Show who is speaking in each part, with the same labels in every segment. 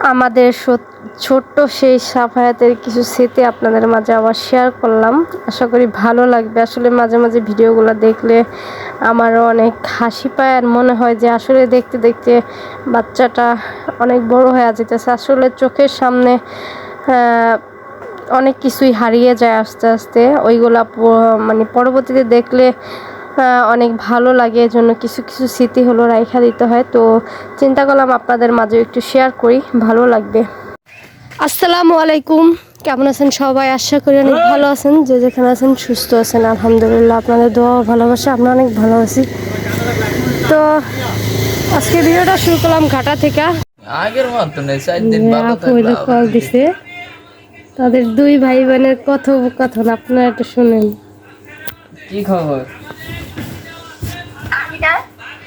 Speaker 1: আমাদের ছোট্ট সেই সাফায়াতের কিছু স্মৃতি আপনাদের মাঝে আবার শেয়ার করলাম। আশা করি ভালো লাগবে। আসলে মাঝে মাঝে ভিডিওগুলো দেখলে আমারও অনেক হাসি পায় আর মনে হয় যে আসলে দেখতে দেখতে বাচ্চাটা অনেক বড় হয়ে যেতেছে। আসলে চোখের সামনে অনেক কিছুই হারিয়ে যায় আস্তে আস্তে। ওইগুলা মানে পরবর্তীতে দেখলে অনেক ভালো লাগে। এজন্য কিছু কিছু স্মৃতি হলো রাইখা দিতে হয়। তো চিন্তা করলাম আপনাদের মাঝে একটু শেয়ার করি। ভালো লাগবে। আসসালামু আলাইকুম। কেমন আছেন সবাই? আশা করি অনেক ভালো আছেন। যে যেখানে আছেন সুস্থ আছেন। আলহামদুলিল্লাহ আপনাদের দোয়া ভালোবাসা আমরা অনেক ভালো আছি। তো আজকে ভিডিওটা শুরু করলাম ঘাটা থেকে।
Speaker 2: আগের মতো নেই চার দিন
Speaker 1: হইল কল দিছে। তাদের দুই ভাই বোনের কথোপকথন আপনারা একটু শুনেন।
Speaker 2: কি খবর?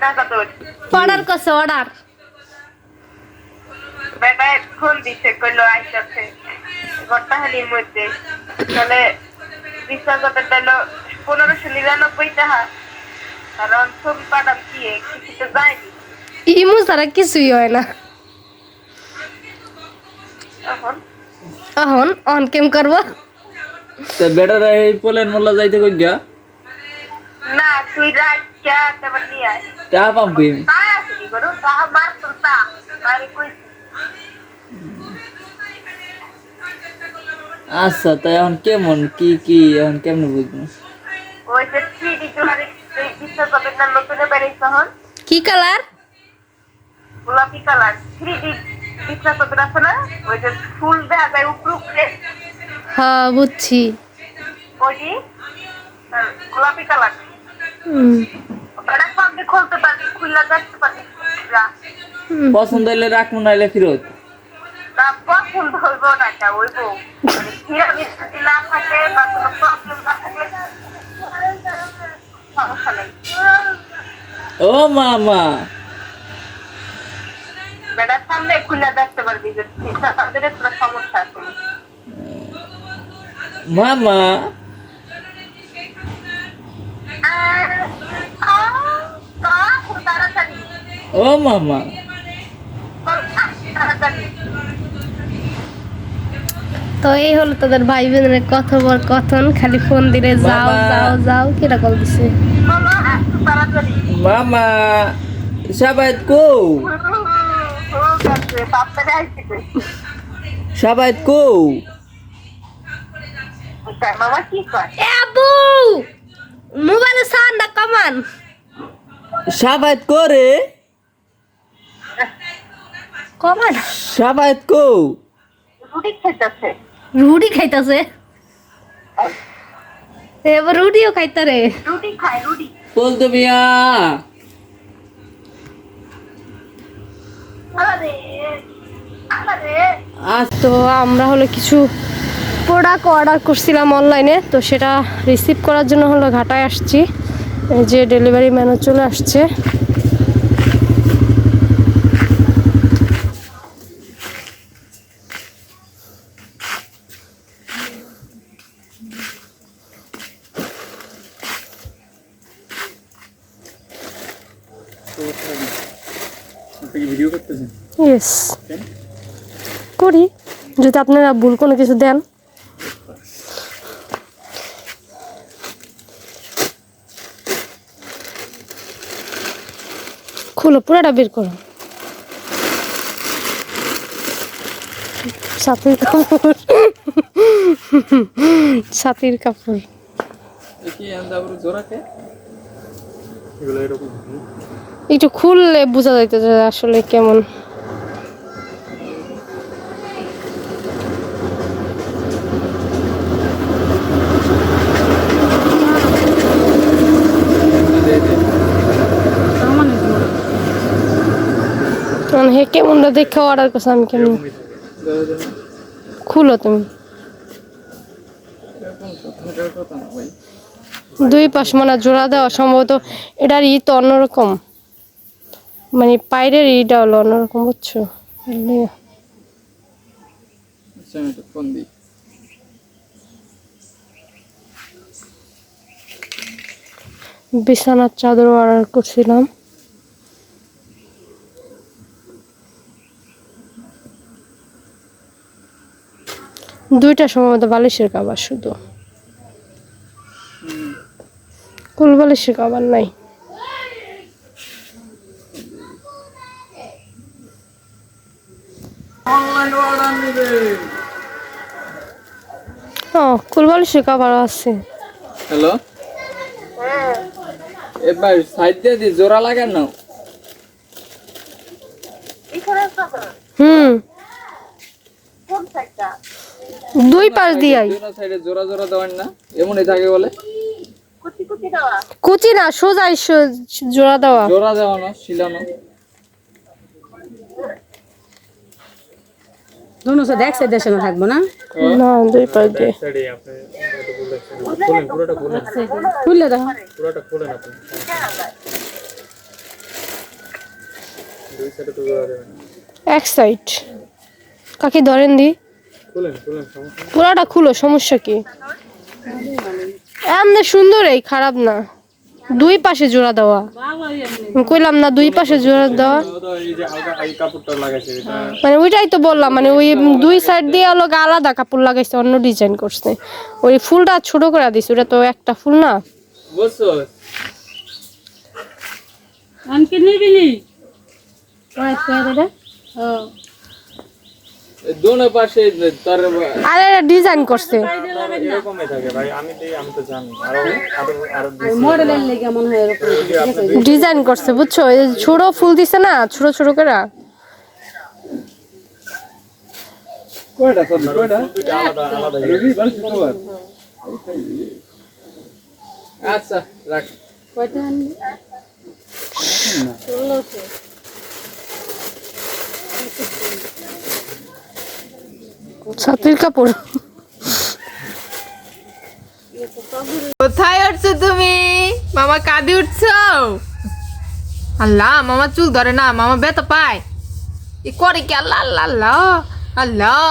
Speaker 3: বিশ্বাস অত
Speaker 1: অর্ডার। করছে অর্ডার
Speaker 3: বেটায় ফোন দিছে কইলো আইসাছে গর্তাহালির মধ্যে। তাহলে বিশ্বাস অত দিল পনেরোশো নিরানব্বই টাকা। কারণ ছবি পাঠাম কি? কিছু তো যায়নি।
Speaker 1: ইমু ছাড়া কিছুই হয় না। এখন? অন কেম করব।
Speaker 2: তা বেটারা এই পোলেন মোল্লা যাইতে কই গা
Speaker 3: না তুই রাখ কে তারপর নিয়ে আয়। বাইরে কই
Speaker 2: আচ্ছা তা এখন কেমন কি কি এখন কেমনে বুঝব
Speaker 1: কি কালার?
Speaker 3: গোলাপি কালার। থ্রি ডি বিশ্বাস অত আছে না? ওই যে ফুল দেখা যায় উপরে উপরে
Speaker 1: হ্যাঁ বুঝছি।
Speaker 3: ওই গোলাপি কালার।
Speaker 1: হুম,
Speaker 3: পারবি
Speaker 2: পছন্দ হইলে রাখব ফিরত।
Speaker 3: না মানে পিরামিড যদি না থাকে বা কোনো প্রবলেম না থাকলে সমস্যা নেই।
Speaker 2: ও মামা।
Speaker 3: বেটার সামনে খুলে দেখতে পারবি যে তাদের কোনো সমস্যা আছে।
Speaker 2: মামা। ও মামা।
Speaker 1: তো এই হলো তাদের ভাই বোনের কথোপকথন খালি ফোন দিলে যাও। যাও যাও কীরকম দিছে?
Speaker 2: মামা সবাই কো সবাই কো
Speaker 3: কি
Speaker 1: মোবাইলে সাউন্ডটা কমান।
Speaker 2: সবাই করে।
Speaker 1: কমান।
Speaker 2: সবাই কো
Speaker 3: রুটি খাইতেছে।
Speaker 1: রুটি খাইতাছে? এবার রুটিও খাইতারে
Speaker 3: রুটি খায় রুটি।
Speaker 2: বলতো মিয়া।
Speaker 3: আরে আরে
Speaker 2: আজ
Speaker 1: তো আমরা হলো কিছু প্রোডাক্ট অর্ডার করছিলাম অনলাইনে তো সেটা রিসিভ করার জন্য হলো ঘাটায় আসছি। এই যে ডেলিভারি ম্যানও চলে আসছে। করি। যদি আপনারা ভুল কোনো কিছু দেন। খুলো পুরোটা বের করো। সাতির কাপড়। সাতির কাপড়। একটু খুললে বোঝা যাইতেছে আসলে কেমন কারণ হে, কেমনটা দেখে অর্ডার করছে? আমি কেমন? খুলো তুমি। দুই পাশ মানে জোড়া দেওয়া সম্ভবত এটার ই তো অন্যরকম। মানে পায়ের ইটা হলো অন্যরকম, বুঝছ? বিছানার চাদর অর্ডার করছিলাম। দুইটা সময় সম্ভবত বালিশের কাবার শুধু। কুল বালিশের কাবার নাই। ও কুল বালিশের কাবার আছে।
Speaker 2: হ্যালো? এবার সাইড দিয়ে দি জোড়া লাগান না
Speaker 3: এখানে
Speaker 1: হুম। দুই পাশ দিয়াই।
Speaker 2: জোড়া না এমনই থাকে বলে
Speaker 3: কুচি কুচি দেওয়া
Speaker 1: কুচি না সোজাই জোড়া দেওয়া।
Speaker 2: জোড়া দেওয়ানো শিলানো।
Speaker 4: দুনো সাথে এক সাইডে থাকব না?
Speaker 1: না দুই পাশ দিয়ে।
Speaker 4: খুললে দেখো
Speaker 1: এক সাইড। কাকি ধরেন দি। পুরাটা খুলো সমস্যা কি? এমনি সুন্দর এই খারাপ না। দুই পাশে জোড়া দেওয়া। কইলাম না দুই পাশে জোড়া দেওয়া। মানে ওইটাই তো বললাম মানে ওই দুই সাইড দিয়ে হলো আলাদা কাপড় লাগাইছে অন্য ডিজাইন করছে। ওই ফুলটা ছোট করে দিছে ওটা তো একটা ফুল না?
Speaker 2: বুঝছ
Speaker 4: আনকে নিবি নি?
Speaker 2: এই দোনো পাশে তার
Speaker 1: আর এটা ডিজাইন করছে।
Speaker 4: মডেলের লেগে মনে হয় এরকম।
Speaker 1: ডিজাইন করছে বুঝছ? এই ছোট ফুল দিছে না ছোট ছোট করে।
Speaker 2: কয়টা সব? কয়টা? রবি বাল শুক্রবার আচ্ছা রাখ।
Speaker 4: কয়টা আনলি?
Speaker 1: ছাতির কাপড়।
Speaker 5: কোথায় উঠছো তুমি? মামা কাঁদে উঠছো? আল্লাহ, মামা চুল ধরে না, মামা ব্যথা পায়। এ করে কি আল্লাহ আল্লাহ আল্লাহ আল্লাহ।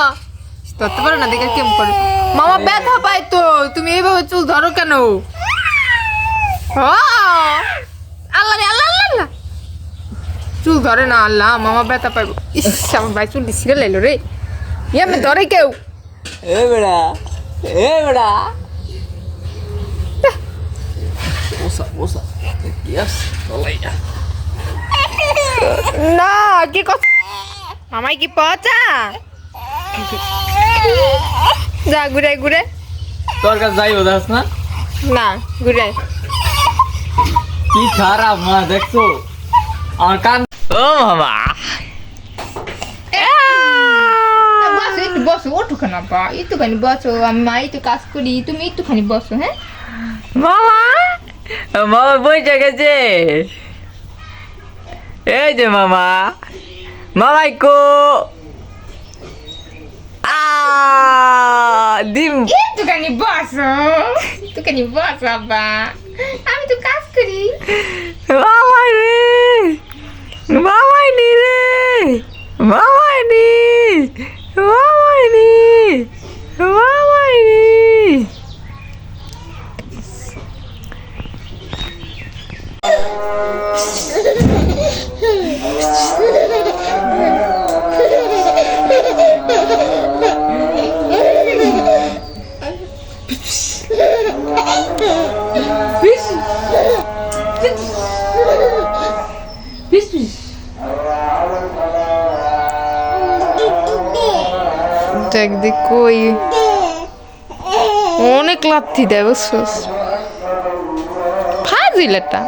Speaker 5: ধরতে পারো না, দেখে কেমন করে। মামা ব্যথা পায় তো, তুমি এইভাবে চুল ধরো কেন? আল্লাহ আল্লাহ আল্লাহ আল্লাহ। চুল ধরে না, আল্লাহ, মামা ব্যথা পাইব ইস, আমার ভাই চুল ছিঁড়ে লাইলো রে। আমি ধরে কেউ
Speaker 2: এ বেড়া এ বেড়া বসা বসা ইয়াস চলাইয়া
Speaker 5: না কি কথা মামাই কি পচা যা ঘুরে ঘুরে
Speaker 2: তোর কাছে যাইও দাস না
Speaker 5: না ঘুরে
Speaker 2: কি খারাপ মা দেখছ আমার কান ও বাবা
Speaker 5: বসো একটু বসো ওঠোখানা বা একটুখানি বসো আমি মা একটু কাজ করি তুমি একটুখানি বসো হ্যাঁ?
Speaker 6: মামা মামা বইটা গেছে। এই যে মামা মামাই কো ডিম।
Speaker 5: একটুখানি বসো একটুখানি বসো বাবা আমি তো কাজ করি।
Speaker 6: মামাই রে মামাই নি রে মামাই নি মামাই নি মামাই নি
Speaker 5: দেখ দেখ কই? অনেক লাথি দেয় বুঝছস? ফাজিল এটা।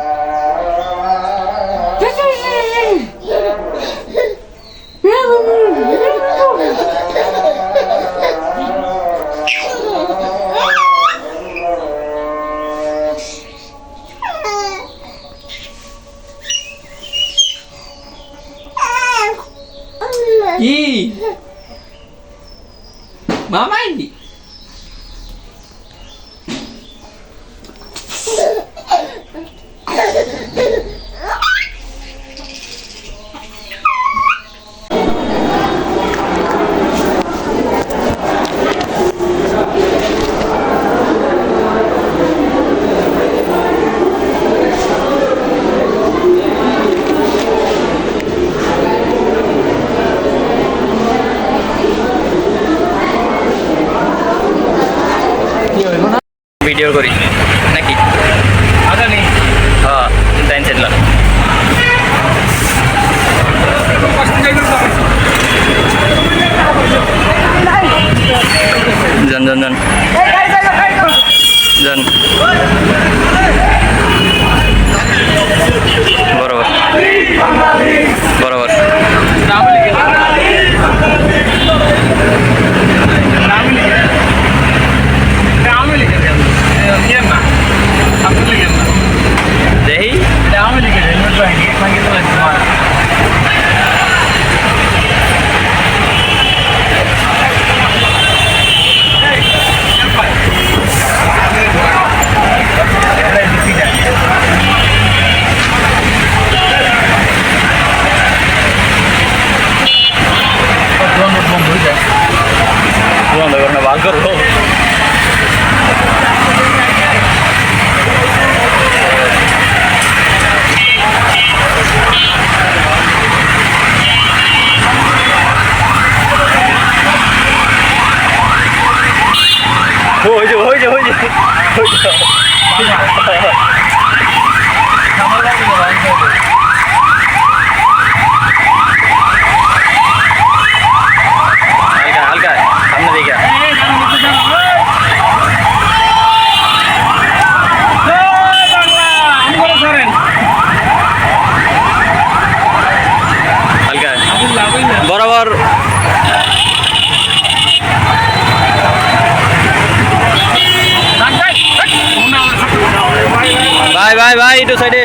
Speaker 7: ভিডিও করি। নাকি? হ্যাঁ তাই সেটলা যান যান যান। যান। বরাবর। বরাবর। ভাই ভাই একটু সাইডে।